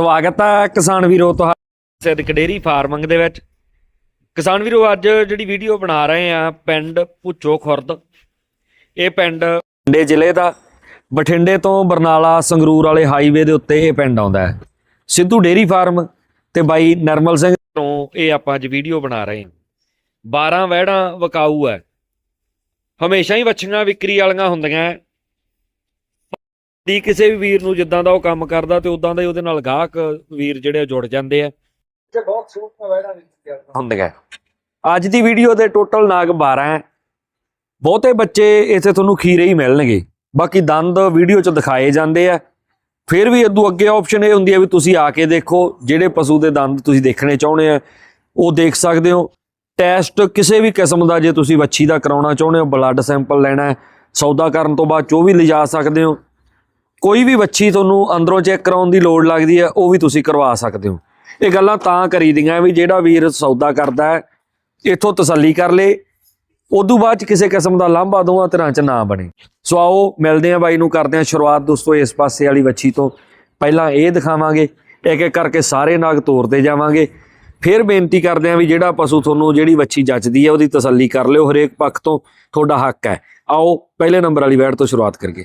ਸਵਾਗਤ ਹੈ ਕਿਸਾਨ ਵੀਰੋ ਤੁਹਾਡਾ ਸਿੱਧਕ ਡੇਰੀ ਫਾਰਮਿੰਗ ਦੇ ਵਿੱਚ। ਕਿਸਾਨ ਵੀਰੋ, ਅੱਜ ਜਿਹੜੀ ਵੀਡੀਓ ਬਣਾ ਰਹੇ ਆ ਪਿੰਡ ਭੁੱਚੋ ਖੁਰਦ। ਇਹ ਪਿੰਡ ਬਠਿੰਡੇ ਜ਼ਿਲ੍ਹੇ ਦਾ, ਬਠਿੰਡੇ ਤੋਂ ਬਰਨਾਲਾ ਸੰਗਰੂਰ ਵਾਲੇ ਹਾਈਵੇ ਦੇ ਉੱਤੇ ਇਹ ਪਿੰਡ ਆਉਂਦਾ ਹੈ। ਸਿੱਧੂ ਡੇਰੀ ਫਾਰਮ ਤੇ ਬਾਈ ਨਰਮਲ ਸਿੰਘ ਤੋਂ ਇਹ ਆਪਾਂ ਅੱਜ ਵੀਡੀਓ ਬਣਾ ਰਹੇ ਹਾਂ। 12 ਵਹਿੜਾਂ ਵਕਾਊ ਹੈ। ਹਮੇਸ਼ਾ ਹੀ ਵੱਛੀਆਂ ਵਿਕਰੀ ਵਾਲੀਆਂ ਹੁੰਦੀਆਂ ਦੀ ਕਿਸੇ ਵੀ ਵੀਰ ਨੂੰ ਜਿੱਦਾਂ ਦਾ ਉਹ ਕੰਮ ਕਰਦਾ ਤੇ ਉਦਾਂ ਦਾ ਹੀ ਉਹਦੇ ਨਾਲ ਗਾਹਕ ਵੀਰ ਜਿਹੜੇ ਆ ਜੁੜ ਜਾਂਦੇ ਆ। ਤੇ ਬਹੁਤ ਸੂਟ ਵੈੜਾ ਵਿੱਚ ਹੁੰਦੀਆਂ ਅੱਜ ਦੀ ਵੀਡੀਓ ਦੇ ਟੋਟਲ ਨਾਗ 12 ਹੈ। ਬਹੁਤੇ ਬੱਚੇ ਇੱਥੇ ਤੁਹਾਨੂੰ ਖੀਰੇ ਹੀ ਮਿਲਣਗੇ। ਬਾਕੀ ਦੰਦ ਵੀਡੀਓ 'ਚ ਦਿਖਾਏ ਜਾਂਦੇ ਆ। ਫਿਰ ਵੀ ਇਦੋਂ ਅੱਗੇ ਆਪਸ਼ਨ ਇਹ ਹੁੰਦੀ ਹੈ ਵੀ ਤੁਸੀਂ ਆ ਕੇ ਦੇਖੋ ਜਿਹੜੇ ਪਸ਼ੂ ਦੇ ਦੰਦ ਤੁਸੀਂ ਦੇਖਣੇ ਚਾਹੁੰਦੇ ਆ ਉਹ ਦੇਖ ਸਕਦੇ ਹੋ। ਟੈਸਟ ਕਿਸੇ ਵੀ ਕਿਸਮ ਦਾ ਜੇ ਤੁਸੀਂ ਵੱਛੀ ਦਾ ਕਰਾਉਣਾ ਚਾਹੁੰਦੇ ਹੋ ਬਲੱਡ ਸੈਂਪਲ ਲੈਣਾ ਹੈ ਸੌਦਾ ਕਰਨ ਤੋਂ ਬਾਅਦ ਚੋ ਵੀ ਲਿਜਾ ਸਕਦੇ ਹੋ। ਕੋਈ ਵੀ ਵੱਛੀ ਤੁਹਾਨੂੰ ਅੰਦਰੋਂ ਚੈੱਕ ਕਰਾਉਣ ਦੀ ਲੋੜ ਲੱਗਦੀ ਹੈ, ਉਹ ਵੀ ਤੁਸੀਂ ਕਰਵਾ ਸਕਦੇ ਹੋ। ਇਹ ਗੱਲਾਂ ਤਾਂ ਕਰੀ ਦੀਆਂ ਵੀ ਜਿਹੜਾ ਵੀਰ ਸੌਦਾ ਕਰਦਾ ਹੈ, ਇੱਥੋਂ ਤਸੱਲੀ ਕਰ ਲੇ, ਉਦੋਂ ਬਾਅਦ ਚ ਕਿਸੇ ਕਿਸਮ ਦਾ ਲਾਂਭਾ ਦੋਵਾਂ ਤਰ੍ਹਾਂ ਚ ਨਾ ਬਣੇ। ਸੋ ਆਓ, ਮਿਲਦੇ ਆਂ ਬਾਈ ਨੂੰ, ਕਰਦੇ ਆਂ ਸ਼ੁਰੂਆਤ ਦੋਸਤੋ ਇਸ ਪਾਸੇ ਵਾਲੀ ਵੱਛੀ ਤੋਂ। ਪਹਿਲਾਂ ਇਹ ਦਿਖਾਵਾਂਗੇ ਇੱਕ ਇੱਕ ਕਰਕੇ ਸਾਰੇ ਨਾਗ ਤੋਰਦੇ ਜਾਵਾਂਗੇ। ਫਿਰ ਬੇਨਤੀ ਕਰਦੇ ਆਂ ਵੀ ਜਿਹੜਾ ਪਸ਼ੂ ਤੁਹਾਨੂੰ, ਜਿਹੜੀ ਵੱਛੀ ਜੱਚਦੀ ਹੈ, ਉਹਦੀ ਤਸੱਲੀ ਕਰ ਲਿਓ ਹਰੇਕ ਪੱਖ ਤੋਂ, ਤੁਹਾਡਾ ਹੱਕ ਹੈ। ਆਓ, ਪਹਿਲੇ ਨੰਬਰ ਵਾਲੀ ਵੈਟ ਤੋਂ ਸ਼ੁਰੂਆਤ ਕਰੀਏ।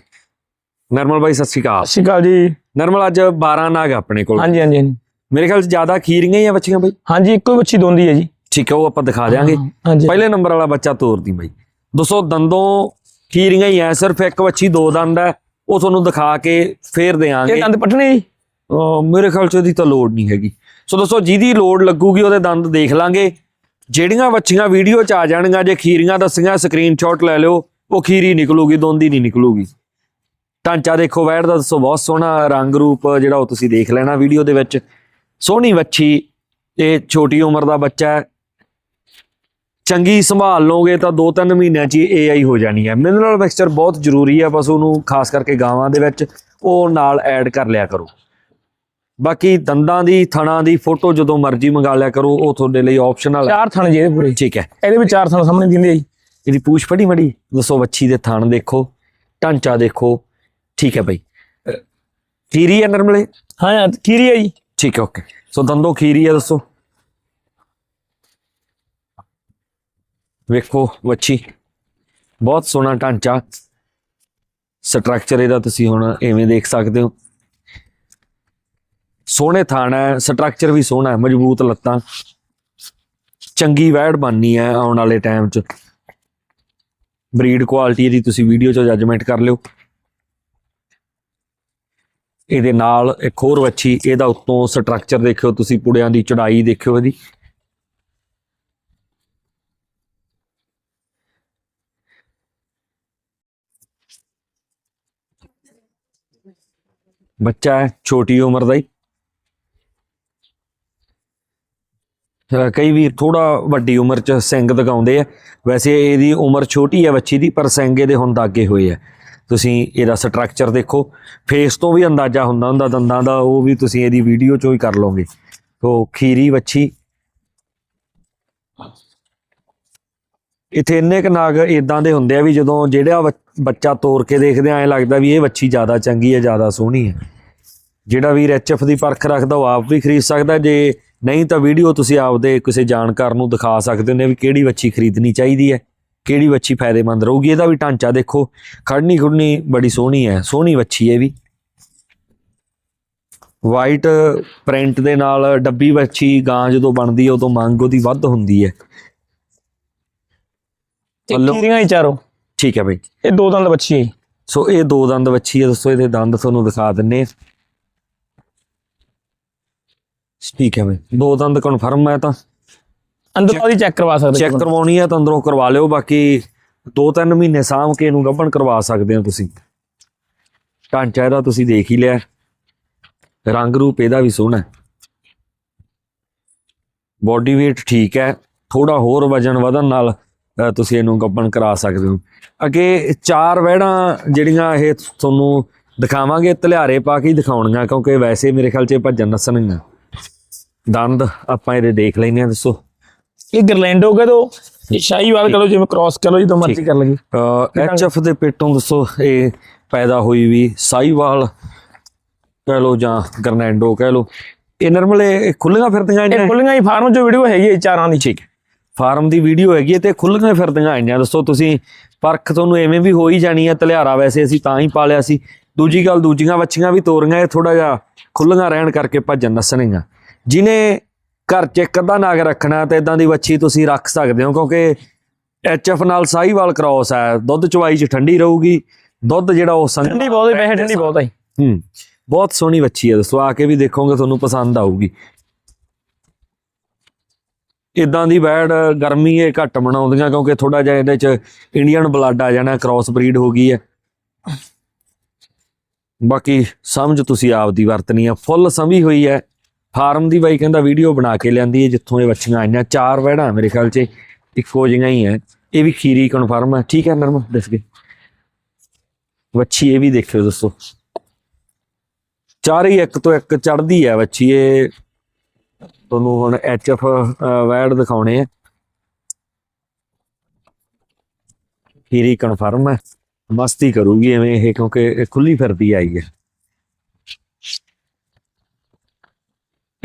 ਨਰਮਲ ਬਾਈ ਸਤਿ ਸ਼੍ਰੀ ਅਕਾਲ। ਸਤਿ ਸ਼੍ਰੀ ਅਕਾਲ ਜੀ। ਨਰਮਲ ਅੱਜ 12 ਨਾਗ ਆਪਣੇ ਕੋਲ। ਹਾਂਜੀ ਹਾਂਜੀ ਹਾਂਜੀ। ਮੇਰੇ ਖਿਆਲ ਚ ਜ਼ਿਆਦਾ ਖੀਰੀਆਂ ਹੀ ਆ ਬੱਚੀਆਂ ਬਾਈ? ਹਾਂਜੀ ਇੱਕੋ ਹੀ ਬੱਚੀ ਦੋਂਦੀ ਹੈ ਜੀ। ਠੀਕ ਹੈ ਉਹ ਆਪਾਂ ਦਿਖਾ ਦਿਆਂਗੇ। ਪਹਿਲੇ ਨੰਬਰ ਵਾਲਾ ਬੱਚਾ ਤੋਰਦੀ ਬਾਈ। ਦੋਸਤੋ ਦੰਦੋਂ ਖੀਰੀਆਂ ਹੀ ਐ ਸਿਰਫ ਇੱਕ ਬੱਚੀ ਦੋ ਦੰਦ ਹੈ। ਉਹ ਤੁਹਾਨੂੰ ਦਿਖਾ ਕੇ ਫੇਰ ਦੇਾਂਗੇ ਇਹ ਦੰਦ ਪਟਣੇ ਜੀ? ਮੇਰੇ ਖਿਆਲ ਚ ਇਹਦੀ ਤਾਂ ਲੋੜ ਨਹੀਂ ਹੈਗੀ। ਸੋ ਦੋਸਤੋ ਜਿਹਦੀ ਲੋੜ ਲੱਗੂਗੀ ਉਹਦੇ ਦੰਦ ਦੇਖ ਲਾਂਗੇ। ਜਿਹੜੀਆਂ ਬੱਚੀਆਂ ਵੀਡੀਓ ਚ ਆ ਜਾਣਗੀਆਂ ਜੇ ਖੀਰੀਆਂ ਦੱਸੀਆਂ ਸਕਰੀਨਸ਼ਾਟ ਲੈ ਲਿਓ ਉਹ ਖੀਰੀ ਨਿਕਲੂਗੀ ਦੋਂਦੀ ਨਹੀਂ ਨਿਕਲੂਗੀ। ਢਾਂਚਾ ਦੇਖੋ ਵੈੜ ਦਾ ਦੱਸੋ ਬਹੁਤ ਸੋਹਣਾ ਰੰਗ ਰੂਪ ਜਿਹੜਾ ਉਹ ਤੁਸੀਂ ਦੇਖ ਲੈਣਾ ਵੀਡੀਓ ਦੇ ਵਿੱਚ। ਸੋਹਣੀ ਵੱਛੀ ਇਹ ਛੋਟੀ ਉਮਰ ਦਾ ਬੱਚਾ ਹੈ। ਚੰਗੀ ਸੰਭਾਲ ਲਓਗੇ ਤਾਂ 2-3 ਮਹੀਨਿਆਂ 'ਚ ਹੀ ਏਆਈ ਹੋ ਜਾਣੀ ਹੈ। ਮਿਨਰਲ ਮਿਕਸਚਰ ਬਹੁਤ ਜ਼ਰੂਰੀ ਹੈ ਪਸ਼ੂ ਨੂੰ ਖਾਸ ਕਰਕੇ ਗਾਵਾਂ ਦੇ ਵਿੱਚ ਉਹ ਨਾਲ ਐਡ ਕਰ ਲਿਆ ਕਰੋ। ਬਾਕੀ ਦੰਦਾਂ ਦੀ ਥਣਾ ਦੀ ਫੋਟੋ ਜਦੋਂ ਮਰਜ਼ੀ ਮੰਗਾ ਲਿਆ ਕਰੋ ਉਹ ਤੁਹਾਡੇ ਲਈ ਆਪਸ਼ਨਲ ਹੈ। ਚਾਰ ਥਣ ਜੀ ਇਹਦੇ ਪੂਰੇ। ਠੀਕ ਹੈ। ਇਹਦੇ ਵਿੱਚ ਚਾਰ ਥਣ ਸਾਹਮਣੇ ਦਿੰਦੇ ਆ ਜੀ। ਇਹਦੀ ਪੂਛ ਫੜੀ ਮੜੀ? ਦੱਸੋ ਵੱਛੀ ਦੇ ਥਣ ਦੇਖੋ ਢਾਂਚਾ ਦੇਖੋ। ਠੀਕ ਹੈ ਬਈ। ਖੀਰੀ ਹੈ ਨਰਮਲੇ? ਹਾਂ ਹਾਂ ਖੀਰੀ ਹੈ ਜੀ। ਠੀਕ ਹੈ ਓਕੇ। ਸੋ ਦੰਦੋ ਖੀਰੀ ਹੈ ਦੱਸੋ। ਵੇਖੋ ਵੱਛੀ ਬਹੁਤ ਸੋਹਣਾ ਢਾਂਚਾ। ਸਟਰਕਚਰ ਇਹਦਾ ਤੁਸੀਂ ਹੁਣ ਐਵੇਂ ਦੇਖ ਸਕਦੇ ਹੋ। ਸੋਹਣੇ ਥਾਣ ਹੈ ਸਟਰਕਚਰ ਵੀ ਸੋਹਣਾ ਹੈ ਮਜ਼ਬੂਤ ਲੱਤਾਂ। ਚੰਗੀ ਵੈੜ ਬਣਨੀ ਹੈ ਆਉਣ ਵਾਲੇ ਟਾਈਮ 'ਚ। ਬਰੀਡ ਕੁਆਲਿਟੀ ਦੀ ਤੁਸੀਂ ਵੀਡੀਓ 'ਚ ਜੱਜਮੈਂਟ ਕਰ ਲਿਓ। ਇਹਦੇ ਨਾਲ ਇੱਕ ਹੋਰ ਵੱਛੀ, ਇਹਦਾ ਉੱਤੋਂ ਸਟਰਕਚਰ ਦੇਖਿਓ ਤੁਸੀਂ, ਪੁੜਿਆਂ ਦੀ ਚੜਾਈ ਦੇਖਿਓ ਇਹਦੀ। ਬੱਚਾ ਹੈ, ਛੋਟੀ ਉਮਰ ਦਾ ਹੀ। ਕਈ ਵੀਰ ਥੋੜਾ ਵੱਡੀ ਉਮਰ ਚ ਸਿੰਘ ਦਿਖਾਉਂਦੇ ਆ। ਵੈਸੇ ਇਹਦੀ ਉਮਰ ਛੋਟੀ ਹੈ ਬੱਚੀ ਦੀ, ਪਰ ਸਿੰਘ ਇਹਦੇ ਹੁਣ ਦਾਗੇ ਹੋਏ ਆ। ਤੁਸੀਂ ਇਹਦਾ ਸਟਰਕਚਰ ਦੇਖੋ ਫੇਸ ਤੋਂ ਵੀ ਅੰਦਾਜ਼ਾ ਹੁੰਦਾ ਹੁੰਦਾ, ਦੰਦਾਂ ਦਾ, ਉਹ ਵੀ ਤੁਸੀਂ ਇਹਦੀ ਵੀਡੀਓ ਚੋਂ ਹੀ ਕਰ ਲਓਗੇ। ਤੋ ਖੀਰੀ ਵੱਛੀ। ਇੱਥੇ ਇੰਨੇ ਕ ਨਾਗ ਇਦਾਂ ਦੇ ਹੁੰਦੇ ਆ ਵੀ ਜਦੋਂ ਜਿਹੜਾ ਬੱਚ- ਬੱਚਾ ਤੋਰ ਕੇ ਦੇਖਦੇ ਆ, ਐ ਲੱਗਦਾ ਵੀ ਇਹ ਵੱਛੀ ਜ਼ਿਆਦਾ ਚੰਗੀ ਹੈ ਜ਼ਿਆਦਾ ਸੋਹਣੀ ਹੈ ਜਿਹੜਾ ਵੀਰ ਐਚਐਫ ਦੀ ਪਰਖ ਰੱਖਦਾ, ਉਹ ਆਪ ਵੀ ਖਰੀਦ ਸਕਦਾ। ਜੇ ਨਹੀਂ ਤਾਂ ਵੀਡੀਓ ਤੁਸੀਂ ਆਪਦੇ ਕਿਸੇ ਜਾਣਕਾਰ ਨੂੰ ਦਿਖਾ ਸਕਦੇ ਹੋ ਨੇ ਵੀ ਕਿਹੜੀ ਵੱਛੀ ਖਰੀਦਣੀ ਚਾਹੀਦੀ ਹੈ। ਕਿਹੜੀ ਵੱਛੀ ਫਾਇਦੇਮੰਦ ਰਹੂਗੀ? ਇਹਦਾ ਵੀ ਢਾਂਚਾ ਦੇਖੋ। ਖੜਨੀ ਖੁੜਨੀ ਬੜੀ ਸੋਹਣੀ ਹੈ। ਸੋਹਣੀ ਵੱਛੀ ਹੈ ਵੀ। ਵਾਈਟ ਪ੍ਰਿੰਟ ਦੇ ਨਾਲ ਡੱਬੀ ਵੱਛੀ ਗਾਂ ਜਦੋਂ ਬਣਦੀ ਹੈ ਉਦੋਂ ਮੰਗ ਉਹਦੀ ਵੱਧ ਹੁੰਦੀ ਹੈ। ਤੇ ਹੀ ਚਾਰੋ? ਠੀਕ ਹੈ ਬਈ। ਇਹ ਦੋ ਦੰਦ ਬੱਚੀ ਹੈ। ਸੋ ਇਹ ਦੋ ਦੰਦ ਵੱਛੀ ਹੈ। ਦੋਸਤੋ ਇਹਦੇ ਦੰਦ ਤੁਹਾਨੂੰ ਦਿਖਾ ਦਿੰਨੇ ਠੀਕ ਹੈ ਬਈ। ਦੋ ਦੰਦ ਕਨਫਰਮ ਹੈ ਤਾਂ। ਅੰਦਰ ਉਹਦੀ ਚੈੱਕ ਕਰਵਾ ਸਕਦੇ ਚੈੱਕ ਕਰਵਾਉਣੀ ਹੈ ਤਾਂ ਅੰਦਰੋਂ ਕਰਵਾ ਲਿਓ ਬਾਕੀ 2-3 ਮਹੀਨੇ ਸਾਂਭ ਕੇ ਇਹਨੂੰ ਗੱਭਣ ਕਰਵਾ ਸਕਦੇ ਹੋ ਤੁਸੀਂ। ਢਾਂਚਾ ਇਹਦਾ ਤੁਸੀਂ ਦੇਖ ਹੀ ਲਿਆ। ਰੰਗ ਰੂਪ ਇਹਦਾ ਵੀ ਸੋਹਣਾ ਬੋਡੀ weight ਠੀਕ ਹੈ। ਥੋੜਾ ਹੋਰ ਵਜਨ ਵਧਣ ਨਾਲ ਤੁਸੀਂ ਇਹਨੂੰ ਗੱਭਣ ਕਰਾ ਸਕਦੇ ਹੋ। ਅੱਗੇ ਚਾਰ ਵਹਿੜਾਂ ਜਿਹੜੀਆਂ ਇਹ ਤੁਹਾਨੂੰ ਦਿਖਾਵਾਂਗੇ ਤਲਿਆਰੇ ਪਾ ਕੇ ਹੀ ਦਿਖਾਉਣੀਆਂ ਕਿਉਂਕਿ ਵੈਸੇ ਮੇਰੇ ਖਿਆਲ 'ਚ ਭੱਜਣ ਨਸਣਗੀਆਂ ਦੰਦ ਆਪਾਂ ਇਹਦੇ ਦੇਖ ਲੈਨੇ ਆ ਦੱਸੋ। ਇਹ ਗਰਲੈਂਡ ਹੋ ਗਿਆ ਤੋ ਇਹ ਸ਼ਾਹੀਵਾਲ ਕਰੋ ਜਿਵੇਂ ਕ੍ਰਾਸ ਕਰ ਲਓ ਜਿੱਦੋਂ ਮਰਜ਼ੀ ਕਰ ਲਗੀ ਐਚ ਐਫ ਦੇ ਪੇਟੋਂ ਦੱਸੋ ਇਹ ਪੈਦਾ ਹੋਈ ਵੀ ਸਾਈਵਾਲ ਕਹਿ ਲਓ ਜਾਂ ਗਰਨੈਂਡੋ ਕਹਿ ਲਓ। ਇਹ ਨਰਮਲੇ ਖੁੱਲੀਆਂ ਫਿਰਦੀਆਂ ਇਹ ਆਈਆਂ ਖੁੱਲੀਆਂ ਹੀ ਫਾਰਮ ਚ ਵੀਡੀਓ ਹੈਗੀ ਹੈ ਚਾਰਾਂ ਦੀ। ਠੀਕ ਫਾਰਮ ਦੀ ਵੀਡੀਓ ਹੈਗੀ ਤੇ ਖੁੱਲੀਆਂ ਫਿਰਦੀਆਂ ਆਈਆਂ ਦੱਸੋ ਤੁਸੀਂ ਪਰਖ ਤੁਹਾਨੂੰ ਐਵੇਂ ਵੀ ਹੋ ਹੀ ਜਾਣੀ ਹੈ ਤਲਿਆਰਾ ਵੈਸੇ ਅਸੀਂ ਤਾਂ ਹੀ ਪਾਲਿਆ ਸੀ। ਦੂਜੀ ਗੱਲ ਦੂਜੀਆਂ ਵੱਛੀਆਂ ਵੀ ਤੋਰੀਆਂ ਇਹ ਥੋੜਾ ਜਿਹਾ ਖੁੱਲੀਆਂ ਰਹਿਣ ਕਰਕੇ ਭੱਜਣ ਨਸਣੀਆਂ। ਜਿਨੇ ਘਰ 'ਚ ਇੱਕ ਅੱਧਾ ਨਾਗ ਰੱਖਣਾ ਤੇ ਇਦਾਂ ਦੀ ਵੱਛੀ ਤੁਸੀਂ ਰੱਖ ਸਕਦੇ ਹੋ ਕਿਉਂਕਿ ਐਚਐਫ ਨਾਲ ਸਾਹੀਵਾਲ ਕ੍ਰਾਸ ਹੈ। ਦੁੱਧ ਚਵਾਈ 'ਚ ਠੰਡੀ ਰਹੂਗੀ। ਦੁੱਧ ਜਿਹੜਾ ਉਹ ਠੰਡੀ ਬਹੁਤ ਹੈ ਵੈਸੇ ਠੰਡੀ ਬਹੁਤ ਹੈ ਹੂੰ ਬਹੁਤ ਸੋਹਣੀ ਵੱਛੀ ਹੈ। ਦੱਸੋ ਆ ਕੇ ਵੀ ਦੇਖੋਗੇ ਤੁਹਾਨੂੰ ਪਸੰਦ ਆਊਗੀ। ਇਦਾਂ ਦੀ ਬੈਡ ਗਰਮੀ ਇਹ ਘੱਟ ਬਣਾਉਂਦੀਆਂ ਕਿਉਂਕਿ ਥੋੜਾ ਜਿਹਾ ਇਹਦੇ ਚ ਇੰਡੀਅਨ ਬਲੱਡ ਆ ਜਾਣਾ ਕ੍ਰਾਸ ਬਰੀਡ ਹੋ ਗਈ ਹੈ। ਬਾਕੀ ਸਮਝ ਤੁਸੀਂ ਆਪ ਦੀ ਵਰਤਨੀ ਆ ਫੁੱਲ ਸਮਝੀ ਹੋਈ ਹੈ। ਫਾਰਮ ਦੀ ਬਾਈ ਕਹਿੰਦਾ ਵੀਡੀਓ ਬਣਾ ਕੇ ਲਿਆਂਦੀ ਹੈ, ਜਿੱਥੋਂ ਇਹ ਵੱਛੀਆਂ ਆਈਆਂ। ਚਾਰ ਵੈੜਾਂ ਮੇਰੇ ਖਿਆਲ 'ਚ, ਇੱਕੋ ਜਿਹੀਆਂ ਹੀ ਹੈ ਇਹ ਵੀ ਖੀਰੀ ਕਨਫਰਮ ਹੈ ਠੀਕ ਹੈ ਨਰਮ, ਦੱਸ ਗਏ ਵੱਛੀ ਇਹ ਵੀ ਦੇਖਿਓ ਦੋਸਤੋ। ਚਾਰੇ ਹੀ ਇੱਕ ਤੋਂ ਇੱਕ ਚੜਦੀ ਹੈ ਵੱਛੀ। ਇਹ ਤੁਹਾਨੂੰ ਹੁਣ ਐਚਐਫ ਵੈਡ ਦਿਖਾਉਣੇ ਆ। ਖੀਰੀ ਕਨਫਰਮ ਹੈ ਮਸਤੀ ਕਰੂਗੀ ਐਵੇਂ ਇਹ, ਕਿਉਂਕਿ ਖੁੱਲੀ ਫਿਰਦੀ ਆਈ ਹੈ।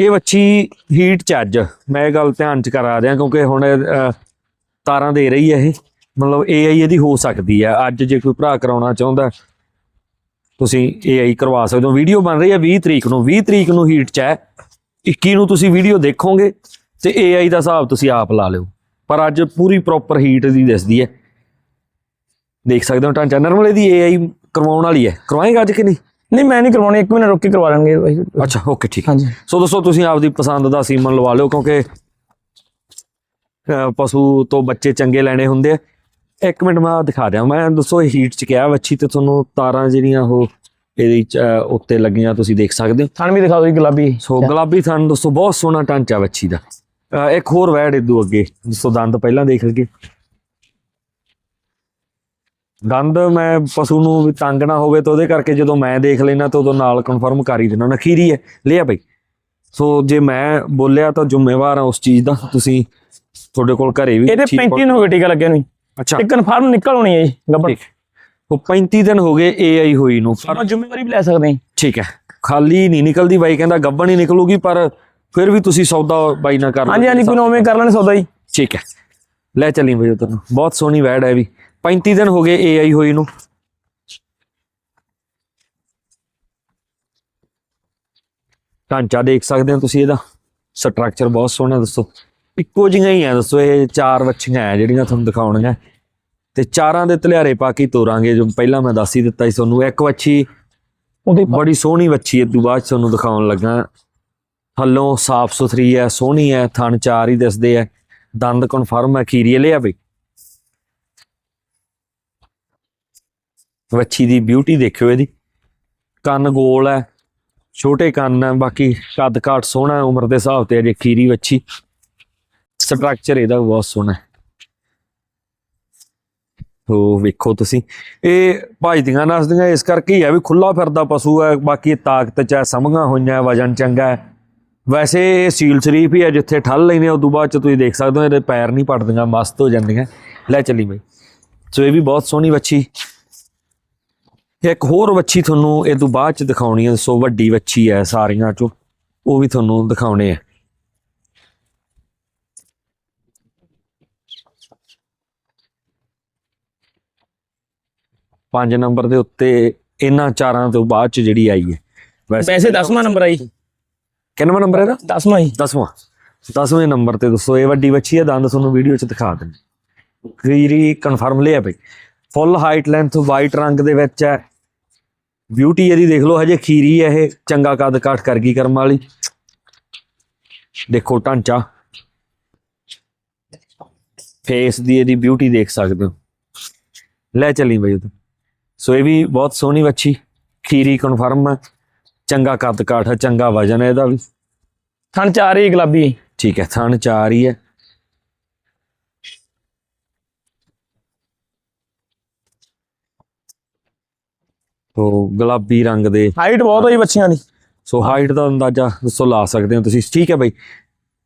ਇਹ ਵੱਛੀ ਹੀਟ ਚ ਅੱਜ। ਮੈਂ ਇਹ ਗੱਲ ਧਿਆਨ ਚ ਕਰਾ ਰਿਹਾ ਕਿਉਂਕਿ ਹੁਣ ਤਾਰਾਂ ਦੇ ਰਹੀ ਹੈ ਇਹ। ਮਤਲਬ ਏਆਈ ਇਹਦੀ ਹੋ ਸਕਦੀ ਹੈ ਅੱਜ ਜੇ ਕੋਈ ਭਰਾ ਕਰਾਉਣਾ ਚਾਹੁੰਦਾ, ਤੁਸੀਂ ਏਆਈ ਕਰਵਾ ਸਕਦੇ ਹੋ। ਵੀਡੀਓ ਬਣ ਰਹੀ ਹੈ 20 ਤਰੀਕ ਨੂੰ। 20 ਤਰੀਕ ਨੂੰ ਹੀਟ ਚ ਹੈ। 21 ਨੂੰ ਤੁਸੀਂ ਵੀਡੀਓ ਦੇਖੋਗੇ ਤੇ ਏਆਈ ਦਾ ਹਿਸਾਬ ਤੁਸੀਂ ਆਪ ਲਾ ਲਿਓ। ਪਰ ਅੱਜ ਪੂਰੀ ਪ੍ਰੋਪਰ ਹੀਟ ਦੀ ਦਿਸਦੀ ਹੈ। ਦੇਖ ਸਕਦੇ ਹੋ ਢਾਂਚਾ। ਨਰਮਲ ਇਹਦੀ ਏਆਈ ਕਰਵਾਉਣ ਵਾਲੀ ਹੈ। ਕਰਵਾਏਗਾ ਅੱਜ ਕਿ ਨਹੀਂ? ਨਹੀਂ ਮੈਂ ਨਹੀਂ ਕਰਵਾਉਣੀ ਇੱਕ ਮਹੀਨਾ ਰੁਕ ਕੇ ਕਰਵਾ ਲਾਂਗੇ ਬਾਈ। ਅੱਛਾ ਓਕੇ ਠੀਕ ਹਾਂਜੀ। ਸੋ ਦੋਸਤੋ ਤੁਸੀਂ ਆਪਦੀ ਪਸੰਦ ਦਾ ਸੀਮਨ ਲਵਾ ਲਿਓ ਕਿਉਂਕਿ ਪਸ਼ੂ ਤੋਂ ਬੱਚੇ ਚੰਗੇ ਲੈਣੇ ਹੁੰਦੇ ਆ। ਇੱਕ ਮਿੰਟ ਮੈਂ ਦਿਖਾ ਦਿਆਂ ਮੈਂ ਦੱਸੋ ਹੀਟ ਚ ਕਿਹਾ ਵੱਛੀ ਤੇ ਤੁਹਾਨੂੰ ਤਾਰਾਂ ਜਿਹੜੀਆਂ ਉਹ ਇਹਦੇ ਉੱਤੇ ਲੱਗੀਆਂ ਤੁਸੀਂ ਦੇਖ ਸਕਦੇ ਹੋ। ਥਣ ਵੀ ਦਿਖਾ ਜੀ ਗੁਲਾਬੀ। ਸੋ ਗੁਲਾਬੀ ਥਣ ਦੋਸਤੋ ਬਹੁਤ ਸੋਹਣਾ ਢਾਂਚਾ ਵੱਛੀ ਦਾ। ਇੱਕ ਹੋਰ ਵੈੜ ਇਦੂ ਅੱਗੇ ਜਿਸੋ ਦੰਦ ਪਹਿਲਾਂ ਦੇਖ ਲਈਏ। ਦੰਦ ਮੈਂ ਪਸ਼ੂ ਨੂੰ ਵੀ ਤੰਗ ਨਾ ਹੋਵੇ ਤਾਂ ਉਹਦੇ ਕਰਕੇ ਜਦੋਂ ਮੈਂ ਦੇਖ ਲੈਣਾ ਤਾਂ ਉਦੋਂ ਨਾਲ ਕਨਫਰਮ ਕਰ ਹੀ ਦੇਣਾ ਨਖੀਰੀ ਹੈ। ਲਿਆ ਬਈ। ਸੋ ਜੇ ਮੈਂ ਬੋਲਿਆ ਤਾਂ ਜ਼ਿੰਮੇਵਾਰ ਹਾਂ ਉਸ ਚੀਜ਼ ਦਾ। ਤੁਸੀਂ ਤੁਹਾਡੇ ਕੋਲ ਘਰੇ ਵੀ ਇਹਦੇ ਠੀਕ 35 ਦਿਨ ਹੋ ਗਏ ਟੀਕਾ ਲੱਗਿਆ ਨੂੰ ਅੱਛਾ। ਇੱਕ ਕਨਫਰਮ ਨਿਕਲ ਹੋਣੀ ਹੈ ਜੀ ਗੱਬੜ ਉਹ 35 ਦਿਨ ਹੋ ਗਏ ਏਆਈ ਹੋਈ ਨੂੰ। ਪਰ ਜ਼ਿੰਮੇਵਾਰੀ ਵੀ ਲੈ ਸਕਦੇ ਹਾਂ ਠੀਕ ਹੈ। ਖਾਲੀ ਨਹੀਂ ਨਿਕਲਦੀ ਬਾਈ ਕਹਿੰਦਾ ਗੱਬਣ ਹੀ ਨਿਕਲੂਗੀ ਪਰ ਫਿਰ ਵੀ ਤੁਸੀਂ ਸੌਦਾ ਬਾਈ ਨਾ ਕਰ ਲਓ। ਹਾਂਜੀ ਹਾਂਜੀ ਕੋਈ ਨਾ ਉਵੇਂ ਕਰ ਲੈਣੇ ਸੌਦਾ ਜੀ। ਠੀਕ ਹੈ। ਲੈ ਚੱਲੀ ਬਈ ਉਧਰ ਨੂੰ। ਬਹੁਤ ਸੋਹਣੀ ਵੈੜ ਹੈ ਵੀ। 35 ਦਿਨ ਹੋ ਗਏ ਏਆਈ ਹੋਈ ਨੂੰ। ਢਾਂਚਾ ਦੇਖ ਸਕਦੇ ਹੋ ਤੁਸੀਂ ਇਹਦਾ। ਸਟਰਕਚਰ ਬਹੁਤ ਸੋਹਣਾ ਦੱਸੋ। ਇੱਕੋ ਜਿਹੀਆਂ ਹੀ ਆ ਦੱਸੋ ਇਹ ਚਾਰ ਵੱਛੀਆਂ ਆ ਜਿਹੜੀਆਂ ਤੁਹਾਨੂੰ ਦਿਖਾਉਣੀਆਂ। ਤੇ ਚਾਰਾਂ ਦੇ ਧਲਿਆਰੇ ਪਾ ਕੇ ਤੋਰਾਂਗੇ ਜੋ ਪਹਿਲਾਂ ਮੈਂ ਦੱਸ ਹੀ ਦਿੱਤਾ ਸੀ ਤੁਹਾਨੂੰ। ਇੱਕ ਵੱਛੀ ਉਹਦੇ ਬੜੀ ਸੋਹਣੀ ਵੱਛੀ ਹੈ ਤੋਂ ਬਾਅਦ ਤੁਹਾਨੂੰ ਦਿਖਾਉਣ ਲੱਗਾ। ਥੱਲੋਂ ਸਾਫ਼ ਸੁਥਰੀ ਹੈ ਸੋਹਣੀ ਹੈ ਥਣ ਚਾਰ ਹੀ ਦਿਸਦੇ ਆ। ਦੰਦ ਕਨਫਰਮ ਹੈ ਖੀਰੀ ਲਿਆ ਬਈ ਵੱਛੀ ਦੀ ਬਿਊਟੀ ਦੇਖਿਓ ਇਹਦੀ। ਕੰਨ ਗੋਲ ਹੈ, ਛੋਟੇ ਕੰਨ ਹੈ, ਬਾਕੀ ਕੱਦ ਕਾਠ ਸੋਹਣਾ ਉਮਰ ਦੇ ਹਿਸਾਬ ਤੇ ਅਜੇ ਖੀਰੀ ਵੱਛੀ। ਸਟਰਕਚਰ ਇਹਦਾ ਵੀ ਬਹੁਤ ਸੋਹਣਾ ਹੈ। ਉਹ ਵੇਖੋ ਤੁਸੀਂ। ਇਹ ਭਜਦੀਆਂ ਨਸਦੀਆਂ, ਇਸ ਕਰਕੇ ਹੀ ਆ ਵੀ ਖੁੱਲਾ ਫਿਰਦਾ ਪਸ਼ੂ ਹੈ, ਬਾਕੀ ਇਹ ਤਾਕਤ ਚ ਹੈ, ਸਮਝਾਂ ਹੋਈਆਂ ਵਜਨ ਚੰਗਾ ਹੈ। ਵੈਸੇ ਇਹ ਸੀਲ ਸ਼ਰੀਫ ਹੀ ਹੈ, ਜਿੱਥੇ ਠੱਲ ਲੈਨੇ ਉਸ ਤੋਂ ਬਾਅਦ ਚ ਤੁਸੀਂ ਦੇਖ ਸਕਦੇ ਹੋ, ਇਹਦੇ ਪੈਰ ਨਹੀਂ ਪੜਦੀਆਂ ਮਸਤ ਹੋ ਜਾਂਦੀਆਂ। ਲੈ ਚੱਲੀ ਬਈ। ਸੋ ਇਹ ਵੀ ਬਹੁਤ ਸੋਹਣੀ ਵੱਛੀ। ਇੱਕ ਹੋਰ ਵੱਛੀ ਤੁਹਾਨੂੰ ਇਹ ਤੋਂ ਬਾਅਦ ਚ ਦਿਖਾਉਣੀ ਹੈ ਸੋ ਵੱਡੀ ਵੱਛੀ ਹੈ ਸਾਰੀਆਂ ਚੋਂ ਉਹ ਵੀ ਤੁਹਾਨੂੰ ਦਿਖਾਉਣੇ ਆ। ਪੰਜ ਨੰਬਰ ਦੇ ਉੱਤੇ ਇਹਨਾਂ ਚਾਰਾਂ ਤੋਂ ਬਾਅਦ ਚ ਜਿਹੜੀ ਆਈ ਹੈ ਵੈਸੇ 10ਵਾਂ ਨੰਬਰ ਆਈ। ਕਿੰਨਵਾਂ ਨੰਬਰ ਹੈ ਇਹਦਾ? 10ਵਾਂ ਹੀ। 10ਵਾਂ 10ਵੇਂ ਨੰਬਰ ਤੇ ਦੋਸਤੋ ਇਹ ਵੱਡੀ ਵੱਛੀ ਹੈ ਦੰਦ ਤੁਹਾਨੂੰ ਵੀਡੀਓ 'ਚ ਦਿਖਾ ਦਿੰਦੇ। ਕਲੀਰੀ ਕਨਫਰਮ ਲਿਆ ਬਈ। ਫੁੱਲ ਹਾਈਟ ਲੈਂਥ ਵਾਈਟ ਰੰਗ ਦੇ ਵਿੱਚ ਹੈ। ਬਿਊਟੀ ਇਹਦੀ ਦੇਖ ਲਓ ਹਜੇ ਖੀਰੀ ਹੈ ਇਹ ਚੰਗਾ ਕੱਦ ਕਾਠ ਕਰ ਗਈ ਕਰਮ ਵਾਲੀ। ਦੇਖੋ ਢਾਂਚਾ। ਫੇਸ ਦੀ ਇਹਦੀ ਬਿਊਟੀ ਦੇਖ ਸਕਦੇ ਹੋ। ਲੈ ਚੱਲੀ ਬਈ ਉਧਰ। ਸੋ ਇਹ ਵੀ ਬਹੁਤ ਸੋਹਣੀ ਵੱਛੀ ਖੀਰੀ ਕਨਫਰਮ ਹੈ ਚੰਗਾ ਕੱਦ ਕਾਠ ਹੈ ਚੰਗਾ ਵਜਨ ਹੈ ਇਹਦਾ ਵੀ। ਥਣ ਚਾਰ ਹੀ ਗੁਲਾਬੀ। ਠੀਕ ਹੈ ਥਣ ਚਾਰ ਹੀ ਹੈ। ਤੋ ਗੁਲਾਬੀ ਰੰਗ ਦੇ ਹਾਈਟ ਬਹੁਤ ਹੋਈ ਬੱਚਿਆਂ ਦੀ। ਸੋ ਹਾਈਟ ਦਾ ਅੰਦਾਜ਼ਾ ਦੱਸੋ ਲਾ ਸਕਦੇ ਹੋ ਤੁਸੀਂ। ਠੀਕ ਹੈ ਬਈ।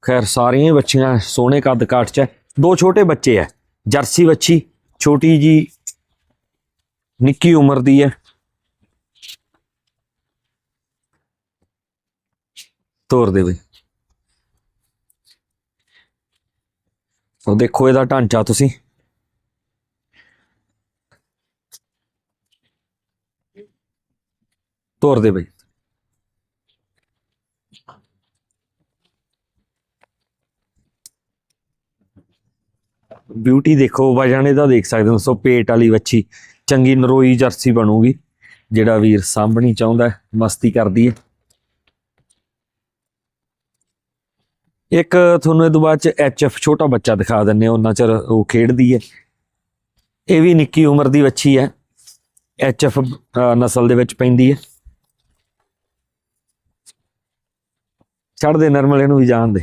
ਖੈਰ ਸਾਰੀਆਂ ਹੀ ਬੱਚੀਆਂ ਸੋਹਣੇ ਕੱਦ ਕਾਠ ਚ ਹੈ। ਦੋ ਛੋਟੇ ਬੱਚੇ ਹੈ। ਜਰਸੀ ਬੱਚੀ ਛੋਟੀ ਜੀ ਨਿੱਕੀ ਉਮਰ ਦੀ ਹੈ। ਤੋਰ ਦੇ ਬਈ। ਸੋ ਦੇਖੋ ਇਹਦਾ ਢਾਂਚਾ ਤੁਸੀਂ। ਤੋਰ ਦੇ ਬਈ। ਬਿਊਟੀ ਦੇਖੋ ਵਜਣ ਇਹਦਾ ਦੇਖ ਸਕਦੇ ਹੋ, ਸੋ ਪੇਟ ਵਾਲੀ ਵੱਛੀ, ਚੰਗੀ ਨਰੋਈ ਜਰਸੀ ਬਣੂਗੀ, ਜਿਹੜਾ ਵੀਰ ਸਾਂਭਣੀ ਚਾਹੁੰਦਾ ਮਸਤੀ ਕਰਦੀ ਹੈ। ਇੱਕ ਤੁਹਾਨੂੰ ਇਹ ਤੋਂ ਬਾਅਦ ਚ ਐਚਐਫ ਛੋਟਾ ਬੱਚਾ ਦਿਖਾ ਦਿੰਨੇ ਉਹਨਾਂ ਚਿਰ ਉਹ ਖੇਡਦੀ ਹੈ। ਇਹ ਵੀ ਨਿੱਕੀ ਉਮਰ ਦੀ ਵੱਛੀ ਹੈ ਐਚਐਫ ਨਸਲ ਦੇ ਵਿੱਚ ਪੈਂਦੀ ਹੈ। ਛੱਡ ਦੇ ਨੂੰ ਵੀ ਜਾਣ ਦੇ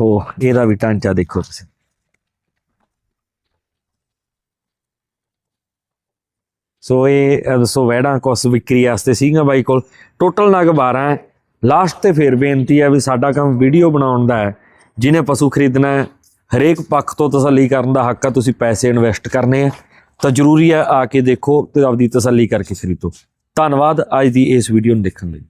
ਉਹ ਇਹਦਾ ਵੀ ਢਾਂਚਾ ਦੇਖੋ ਤੁਸੀਂ। ਸੋ ਇਹ ਦੱਸੋ ਸੋ ਵੈੜਾਂ ਕੁਛ ਵਿਕਰੀ ਵਾਸਤੇ ਸੀਗਾ ਬਾਈ ਕੋਲ। ਟੋਟਲ ਨਗ 12 ਹੈ। ਲਾਸਟ ਤੇ ਫੇਰ ਬੇਨਤੀ ਹੈ ਵੀ ਸਾਡਾ ਕੰਮ ਵੀਡੀਓ ਬਣਾਉਣ ਦਾ ਹੈ। ਜਿਹਨੇ ਪਸ਼ੂ ਖਰੀਦਣਾ ਹੈ, ਹਰੇਕ ਪੱਖ ਤੋਂ ਤਸੱਲੀ ਕਰਨ ਦਾ ਹੱਕ ਆ, ਤੁਸੀਂ ਪੈਸੇ ਇਨਵੈਸਟ ਕਰਨੇ ਆ। ਤਾਂ ਜ਼ਰੂਰੀ ਹੈ ਆ ਕੇ ਦੇਖੋ ਤੇ ਆਪਦੀ ਤਸੱਲੀ ਕਰਕੇ ਖਰੀਦੋ। ਧੰਨਵਾਦ, ਅੱਜ ਦੀ ਇਸ ਵੀਡੀਓ ਨੂੰ ਦੇਖਣ ਲਈ।